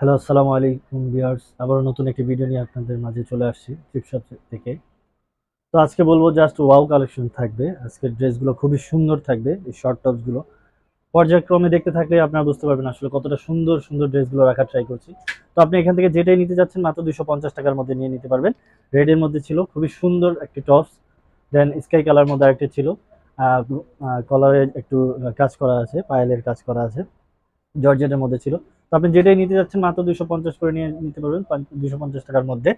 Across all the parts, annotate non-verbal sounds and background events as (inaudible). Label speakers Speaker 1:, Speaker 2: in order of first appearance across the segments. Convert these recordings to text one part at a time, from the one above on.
Speaker 1: Hello আসসালামু আলাইকুম viewers আবারও নতুন একটি ভিডিও নিয়ে আপনাদের মাঝে চলে আসছি চিপশপ থেকে। তো আজকে বলব জাস্ট ওয়াও কালেকশন থাকবে। আজকের ড্রেসগুলো খুবই সুন্দর থাকবে, এই শর্ট টপসগুলো পর্যায়ক্রমে দেখতে থাকলে আপনারা বুঝতে পারবেন আসলে কতটা সুন্দর সুন্দর ড্রেসগুলো রাখার ট্রাই করছি। তো আপনি এখান থেকে যেটাই নিতে যাচ্ছেন মাত্র দুশো টাকার মধ্যে নিয়ে নিতে পারবেন। রেডের মধ্যে ছিল খুবই সুন্দর একটি টপস দেন স্কাই কালার মধ্যে আরেকটি ছিল। কলারে একটু কাজ করা আছে পায়েলের কাজ করা আছে জর্জেটের মধ্যে ছিল। তো আপনি যেটাই নিতে যাচ্ছেন মাত্র দুশো পঞ্চাশ করে নিয়ে নিতে পারবেন দুশো পঞ্চাশ টাকার মধ্যে।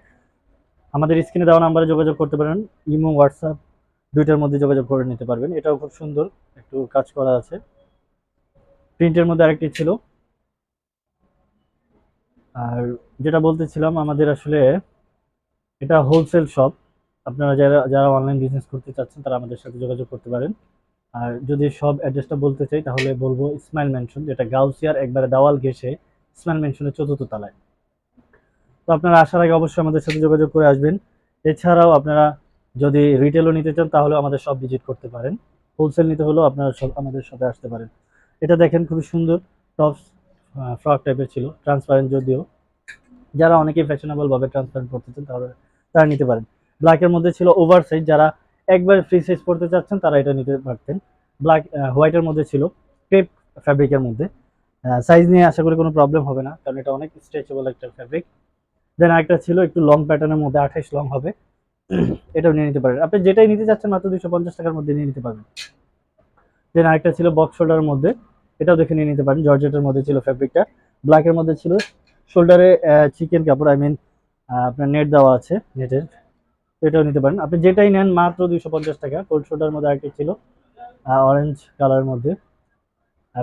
Speaker 1: আমাদের স্ক্রিনে দেওয়া নাম্বারে যোগাযোগ করতে পারেন, ইমো, হোয়াটসঅ্যাপ, দুইটার মধ্যে যোগাযোগ করে নিতে পারবেন। এটাও খুব সুন্দর, একটু কাজ করা আছে। প্রিন্টের মধ্যে আরেকটি ছিল। আর যেটা বলতেছিলাম, আমাদের আসলে এটা হোলসেল শপ আপনারা যারা যারা অনলাইন বিজনেস করতে চাচ্ছেন, তারা আমাদের সাথে যোগাযোগ করতে পারেন। আর যদি সব অ্যাড্রেসটা বলতে চাই, তাহলে বলব ইসমাইল মেনশন যেটা গাউসিয়ার একবারে দাওয়াল ঘেসে ইসমাইল মেনশনের চতুর্থ তলায়। তো আপনারা আসার আগে অবশ্যই আমাদের সাথে যোগাযোগ করে আসবেন। এছাড়াও আপনারা যদি রিটেলও নিতে চান, তাহলে আমাদের সব ভিজিট করতে পারেন। হোলসেল নিতে হলেও আপনারা সব আমাদের সাথে আসতে পারেন। এটা দেখেন খুবই সুন্দর টপস ফ্রক টাইপের ছিল ট্রান্সপারেন্ট যদিও। যারা অনেকেই ফ্যাশনেবলভাবে ট্রান্সপারেন্ট করতে চান, তাহলে তারা নিতে পারেন। ব্ল্যাকের মধ্যে ছিল ওভার সাইজ যারা একবার ফ্রি সাইজ পড়তে চাচ্ছেন, তারা এটা নিতে পারতেন। ব্ল্যাক হোয়াইটের মধ্যে ছিল ক্রেপ ফ্যাব্রিকের মধ্যে। সাইজ নিয়ে আশা করি কোনো প্রবলেম হবে না, কারণ এটা অনেক স্ট্রেচেবল একটা ফ্যাব্রিক দেন আরেকটা ছিল একটু লং প্যাটার্নের মধ্যে আঠাইশ লং হবে। (clears throat) এটাও নিয়ে নিতে পারেন। আপনি যেটাই নিতে চাচ্ছেন, মাত্র দুশো পঞ্চাশ টাকার মধ্যে নিয়ে নিতে পারবেন। দেন আরেকটা ছিল বক্স শোল্ডারের মধ্যে, এটাও দেখে নিয়ে নিতে পারেন। জর্জেটের মধ্যে ছিল ফ্যাব্রিকটা ব্ল্যাকের মধ্যে ছিল শোল্ডারে চিকেন কাপড় আই মিন আপনার নেট দেওয়া আছে নেটের এটাও নিতে পারেন। আপনি যেটাই নেন মাত্র দুইশো পঞ্চাশ টাকা। কোল্ড শোল্ডার মধ্যে আরেকটি ছিল অরেঞ্জ কালারের মধ্যে।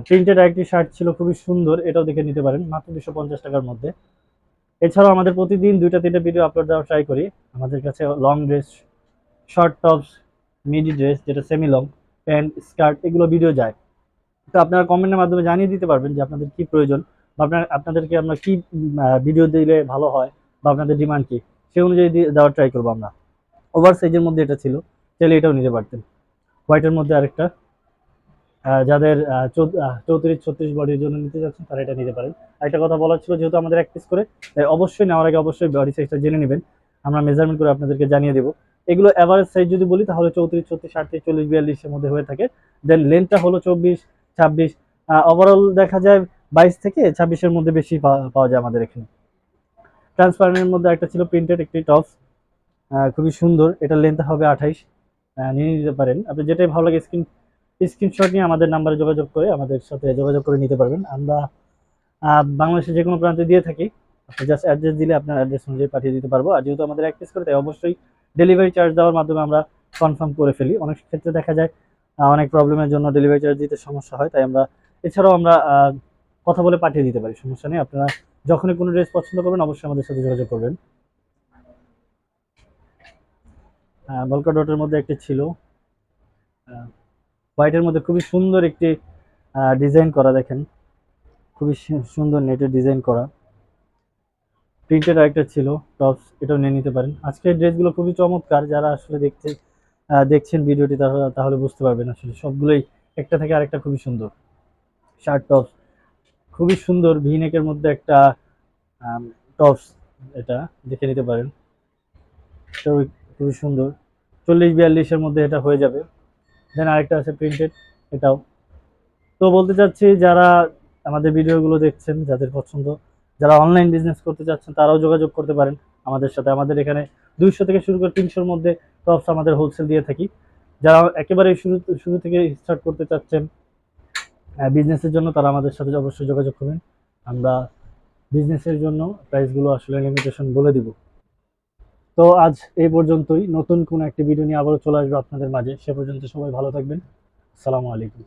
Speaker 1: প্রিন্টেড আরেকটি শার্ট ছিল, খুবই সুন্দর, এটাও দেখে নিতে পারেন, মাত্র দুশো পঞ্চাশ টাকার মধ্যে। এছাড়াও আমাদের প্রতিদিন দুইটা তিনটা ভিডিও আপলোড দেওয়ার ট্রাই করি। আমাদের কাছে long dress short tops midi dress যেটা সেমি লং প্যান্ট স্কার্ট এগুলো ভিডিও যায়। তো আপনারা কমেন্টের মাধ্যমে জানিয়ে দিতে পারবেন যে আপনাদের কি প্রয়োজন বা আপনার, আপনাদেরকে আমরা কি ভিডিও দিলে ভালো হয় বা আপনাদের ডিমান্ড কি সেই অনুযায়ী দেওয়ার ট্রাই করব আমরা। ওভার সাইজের মধ্যে এটা ছিল, চাইলে এটাও নিতে পারতেন। হোয়াইটের মধ্যে আরেকটা। যাদের চৌত্রিশ, ছত্রিশ বডির জন্য নিতে যাচ্ছেন তারা এটা নিতে পারেন। একটা কথা বলার ছিল, যেহেতু আমাদের এক পিস করে অবশ্যই নেওয়ার আগে অবশ্যই বডি সাইজটা জেনে নেবেন। আমরা মেজারমেন্ট করে আপনাদেরকে জানিয়ে দেবো। এগুলো অ্যাভারেজ সাইজ যদি বলি, তাহলে চৌত্রিশ, ছত্রিশ, আটত্রিশ, চল্লিশ, বিয়াল্লিশের মধ্যে হয়ে থাকে। দেন লেন্থটা হলো চব্বিশ, ছাব্বিশ। ওভারঅল দেখা যায় বাইশ থেকে ছাব্বিশের মধ্যে বেশি পাওয়া যায় আমাদের এখানে। ট্রান্সপারেন্টের মধ্যে একটা ছিল প্রিন্টেড একটি টপস খুবই সুন্দর। এটা লেন্থ হবে আঠাইশ। নিয়ে নিতে পারেন। আপনি যেটাই ভালো লাগে স্ক্রিন স্ক্রিনশট নিয়ে আমাদের নাম্বারে যোগাযোগ করে আমাদের সাথে যোগাযোগ করে নিতে পারবেন। আমরা বাংলাদেশের যে কোনো প্রান্তে দিয়ে থাকি। আপনি জাস্ট অ্যাড্রেস দিলে আপনার অ্যাড্রেস অনুযায়ী পাঠিয়ে দিতে পারব। আর যেহেতু আমাদের এক পিস করে, তাই অবশ্যই ডেলিভারি চার্জ দেওয়ার মাধ্যমে আমরা কনফার্ম করে ফেলি। অনেক ক্ষেত্রে দেখা যায় অনেক প্রবলেমের জন্য ডেলিভারি চার্জ দিতে সমস্যা হয়। তাই আমরা এছাড়াও আমরা কথা বলে পাঠিয়ে দিতে পারি। সমস্যা নেই। আপনারা যখনই কোনো ড্রেস পছন্দ করবেন, অবশ্যই আমাদের সাথে যোগাযোগ করবেন। বলকা ডটের মধ্যে একটি ছিল। হোয়াইটের মধ্যে খুবই সুন্দর একটি ডিজাইন করা দেখেন। খুবই সুন্দর নেটের ডিজাইন করা। প্রিন্টেড আরেকটা ছিল, টপস, এটাও নিয়ে নিতে পারেন। আজকের ড্রেসগুলো খুবই চমৎকার, যারা আসলে দেখতে দেখছেন ভিডিওটি, তারা, তাহলে বুঝতে পারবেন আসলে সবগুলোই একটা থেকে আরেকটা খুবই সুন্দর। শার্ট, টপস, খুবই সুন্দর, ভিনেকের মধ্যে একটা টপস এটা দেখে নিতে পারেন। খুবই সুন্দর। চল্লিশ বিয়াল্লিশের মধ্যে এটা হয়ে যাবে। দেন আরেকটা আছে প্রিন্টেড এটাও। তো বলতে চাচ্ছি, যারা আমাদের ভিডিওগুলো দেখছেন, যাদের পছন্দ, যারা অনলাইন বিজনেস করতে চাচ্ছেন, তারাও যোগাযোগ করতে পারেন আমাদের সাথে। আমাদের এখানে দুইশো থেকে শুরু করে তিনশোর মধ্যে টপস আমাদের হোলসেল দিয়ে থাকি। যারা একেবারে শুরু শুরু থেকে স্টার্ট করতে চাচ্ছেন বিজনেসের জন্য, তারা আমাদের সাথে অবশ্যই যোগাযোগ করবেন। আমরা বিজনেসের জন্য প্রাইসগুলো আসলে লিমিটেশন বলে দিব। তো আজ এই পর্যন্তই। নতুন কোন একটি ভিডিও নিয়ে আবারও চলে আসব আপনাদের মাঝে। সে পর্যন্ত সবাই ভালো থাকবেন। সালামু আলাইকুম।